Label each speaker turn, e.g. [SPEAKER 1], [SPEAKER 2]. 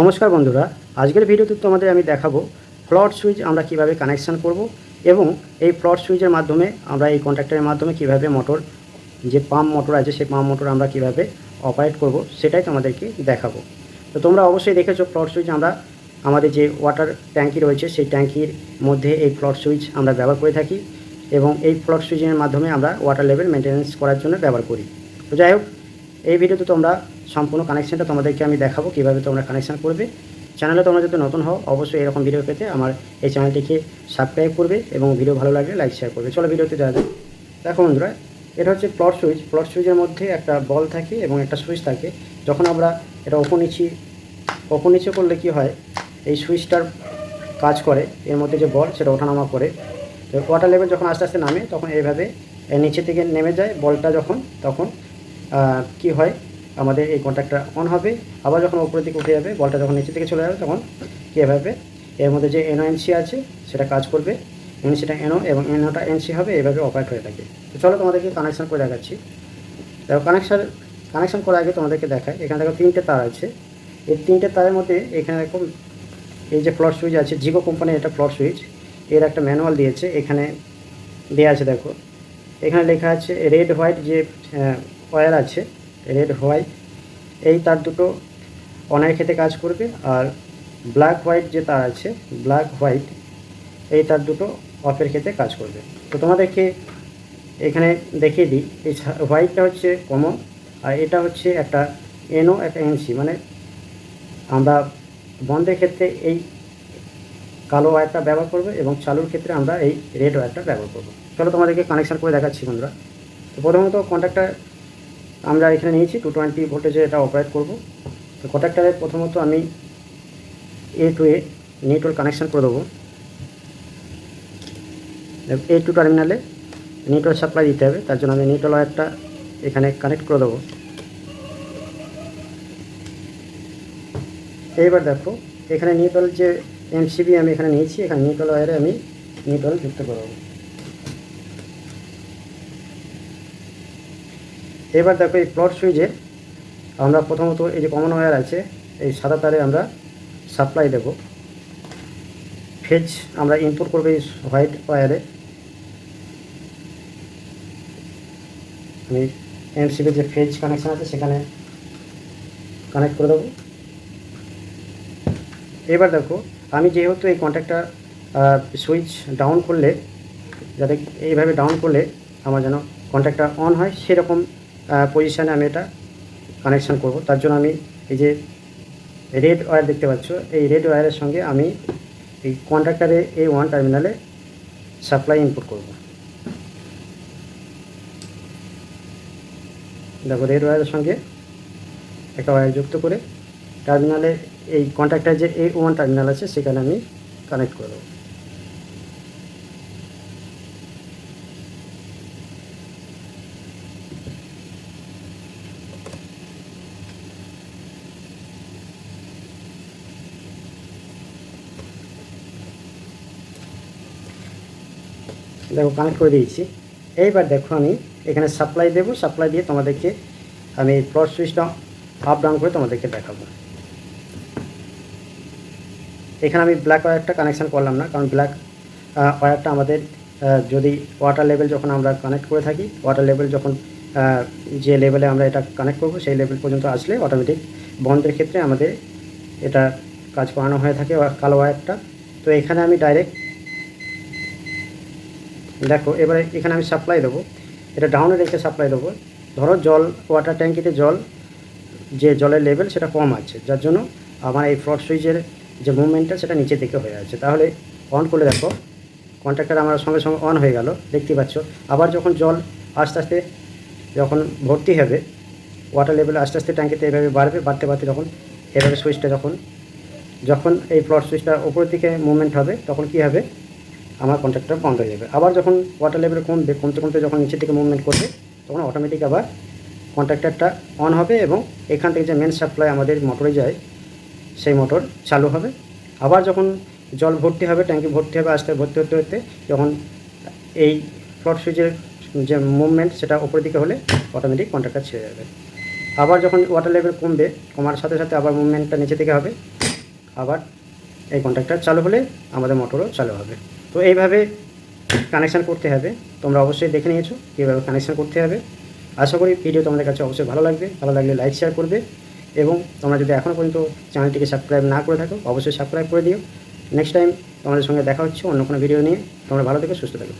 [SPEAKER 1] নমস্কার বন্ধুরা, আজকের ভিডিওতে তোমাদের আমি দেখাবো ফ্লট সুইচ আমরা কীভাবে কানেকশান করব এবং এই ফ্লট সুইচের মাধ্যমে আমরা এই কন্ট্রাক্টরের মাধ্যমে কীভাবে মোটর যে পাম্প মোটর আছে সেই পাম্প মোটর আমরা কীভাবে অপারেট করব সেটাই তোমাদেরকে দেখাবো। তো তোমরা অবশ্যই দেখেছ ফ্লট সুইচ আমরা, আমাদের যে ওয়াটার ট্যাঙ্কি রয়েছে সেই ট্যাঙ্কির মধ্যে এই ফ্লট সুইচ আমরা ব্যবহার করে থাকি এবং এই ফ্লট সুইচের মাধ্যমে আমরা ওয়াটার লেভেল মেনটেন্যান্স করার জন্য ব্যবহার করি। তো যাই হোক, এই ভিডিওতে তোমরা সম্পূর্ণ কানেকশানটা তোমাদেরকে আমি দেখাবো, কীভাবে তোমরা কানেকশান করবে। চ্যানেলে তোমরা যদি নতুন হও, অবশ্যই এরকম ভিডিও পেতে আমার এই চ্যানেলটিকে সাবস্ক্রাইব করবে এবং ভিডিও ভালো লাগলে লাইক শেয়ার করবে। চলো ভিডিওতে যাওয়া যাক। দেখো বন্ধুরা, এটা হচ্ছে প্লট সুইচ প্লট সুইচের মধ্যে একটা বল থাকে এবং একটা সুইচ থাকে। যখন আমরা এটা ওপর নিচি ওপর নিচে করলে কি হয়, এই সুইচটার কাজ করে, এর মধ্যে যে বল সেটা ওঠানামা করে। তো ওয়াটার লেভেল যখন আস্তে আস্তে নামে, তখন এইভাবে নিচে থেকে নেমে যায় বলটা যখন, তখন কি হয় আমাদের এই কন্ট্যাক্টটা অন হবে। আবার যখন উপরের দিকে উঠে যাবে, বলটা যখন নিচে থেকে চলে যাবে, তখন কী এভাবে এর মধ্যে যে এনও এনসি আছে, সেটা কাজ করবে। এনসিটা এনও এবং এনওটা এনসি হবে, এভাবে অপারেট হয়ে থাকে। তো চলো তোমাদেরকে কানেকশন করে দেখাচ্ছি। দেখো কানেকশন কানেকশন করার আগে তোমাদেরকে দেখায় এখানে দেখো তিনটে তার আছে। এই তিনটে তারের মধ্যে এখানে দেখো, এই যে প্লট সুইচ আছে জিগো কোম্পানির এটা প্লট সুইচ এর একটা ম্যানুয়াল দিয়েছে। এখানে দেওয়া আছে, দেখো। এখানে লেখা আছে রেড হোয়াইট যে ওয়্যার আছে রেড হোয়াইট এই তার দুটো অনের ক্ষেত্রে কাজ করবে আর ব্ল্যাক হোয়াইট যে তার আছে ব্ল্যাক হোয়াইট এই তার দুটো অফের ক্ষেত্রে কাজ করবে। তো তোমাদেরকে এখানে দেখিয়ে দিই, এই হোয়াইটটা হচ্ছে কমন আর এটা হচ্ছে একটা এনও একটা এনসি মানে আমরা বন্ধের ক্ষেত্রে এই কালো ওয়্যারটা ব্যবহার করব এবং চালুর ক্ষেত্রে আমরা এই রেড ওয়্যারটা ব্যবহার করব। চলো তোমাদেরকে কানেকশন করে দেখাচ্ছি বন্ধুরা। তো প্রথমত কন্ট্যাক্টটা আমরা এখানে নিয়েছি টু টোয়েন্টি ভোল্টেজে এটা অপারেট করব। তো কন্ট্যাক্টারে প্রথমত আমি A two A network connection করে দেবো। এ টু টার্মিনালে নেটওয়ার্ক সাপ্লাই দিতে হবে, তার জন্য আমি নেটওয়ার্ক ওয়্যারটা এখানে কানেক্ট করে দেবো। এইবার দেখো, এখানে নিউট্রাল যে এমসিবি আমি এখানে নিয়েছি, এখানে নিউট্রাল ওয়ারে আমি নিউট্রাল যুক্ত করব এবার দেখো এই প্লট সুইচে আমরা প্রথমত এই যে কমন ওয়্যার আছে, এই সাদা তারে আমরা সাপ্লাই দেব। ফেজ আমরা ইনপুট করব এই হোয়াইট ওয়্যারে আমি এমসিবি যে ফেজ কানেকশান আছে সেখানে কানেক্ট করে দেবো। এবার দেখো, আমি যেহেতু এই কন্ট্যাক্টটা সুইচ ডাউন করলে, যাতে এইভাবে ডাউন করলে আমার যেন কন্ট্যাক্টটা অন হয়, সেরকম পজিশানে আমি এটা কানেকশান করব। তার জন্য আমি এই যে রেড ওয়্যার দেখতে পাচ্ছ, এই রেড ওয়্যারের সঙ্গে আমি এই কন্ট্রাক্টারে এই ওয়ান টার্মিনালে সাপ্লাই ইনপুট করব। দেখো রেড ওয়্যারের সঙ্গে একটা ওয়্যার যুক্ত করে টার্মিনালে এই কন্ট্রাক্টার যে এই ওয়ান টার্মিনাল আছে, সেখানে আমি কানেক্ট করে দেবো। দেখো কানেক্ট করে দিয়েছি। এইবার দেখো আমি এখানে সাপ্লাই দেবো সাপ্লাই দিয়ে তোমাদেরকে আমি প্লট সুইচটা আপ ডাউন করে তোমাদেরকে দেখাবো। এখানে আমি ব্ল্যাক ওয়্যারটা কানেকশান করলাম না, কারণ ব্ল্যাক ওয়্যারটা আমাদের যদি ওয়াটার লেভেল যখন আমরা কানেক্ট করে থাকি ওয়াটার লেভেল যখন যে লেভেলে আমরা এটা কানেক্ট করব, সেই লেভেল পর্যন্ত আসলে অটোমেটিক বন্ধের ক্ষেত্রে আমাদের এটা কাজ করানো হয়ে থাকে কালো ওয়্যারটা তো এখানে আমি ডাইরেক্ট দেখো, এবারে এখানে আমি সাপ্লাই দেবো। এটা ডাউনে রেখে সাপ্লাই দেবো। ধরো জল ওয়াটার ট্যাঙ্কিতে জল, যে জলের লেভেল সেটা কম আছে। যার জন্য আমার এই ফ্রড সুইচের যে মুভমেন্টটা সেটা নিচের দিকে হয়ে আছে। তাহলে অন করে দেখো। কন্ট্রাক্টর আমার সঙ্গে সঙ্গে অন হয়ে গেল। দেখতে পাচ্ছ? আবার যখন জল আস্তে আস্তে যখন ভর্তি হবে ওয়াটার লেভেল আস্তে আস্তে ট্যাঙ্কিতে এভাবে বাড়বে, বাড়তে বাড়তে যখন এভাবে সুইচটা যখন যখন এই প্লট সুইচটা উপরের দিকে মুভমেন্ট হবে, তখন কি হবে? আমার কন্ট্রাক্টটা বন্ধ হয়ে যাবে। আবার যখন ওয়াটার লেভেল কমবে, কমতে কমতে যখন নিচের দিকে মুভমেন্ট করবে, তখন অটোমেটিক আবার কন্ট্রাক্টারটা অন হবে এবং এখান থেকে যে মেন সাপ্লাই আমাদের মোটরে যায়, সেই মোটর চালু হবে। আবার যখন জল ভর্তি হবে, ট্যাঙ্কি ভর্তি হবে, আস্তে ভর্তি হতে হতে যখন এই ফ্লট সুইচের যে মুভমেন্ট সেটা ওপরের দিকে হলে অটোমেটিক কন্ট্রাক্টর ছেড়ে যাবে। আবার যখন ওয়াটার লেভেল কমবে, কমার সাথে সাথে আবার মুভমেন্টটা নিচে থেকে হবে, আবার এই কন্ট্রাক্টার চালু হলে আমাদের মোটরও চালু হবে। তো এইভাবে কানেকশান করতে হবে। তোমরা অবশ্যই দেখে নিয়েছো কীভাবে কানেকশান করতে হবে। আশা করি ভিডিও তোমাদের কাছে অবশ্যই ভালো লাগবে। ভালো লাগলে লাইক শেয়ার করবে এবং তোমরা যদি এখনও পর্যন্ত চ্যানেলটিকে সাবস্ক্রাইব না করে থাকো, অবশ্যই সাবস্ক্রাইব করে দিও। নেক্সট টাইম তোমাদের সঙ্গে দেখা হচ্ছে অন্য কোনো ভিডিও নিয়ে। তোমরা ভালো থেকে, সুস্থ থাকো।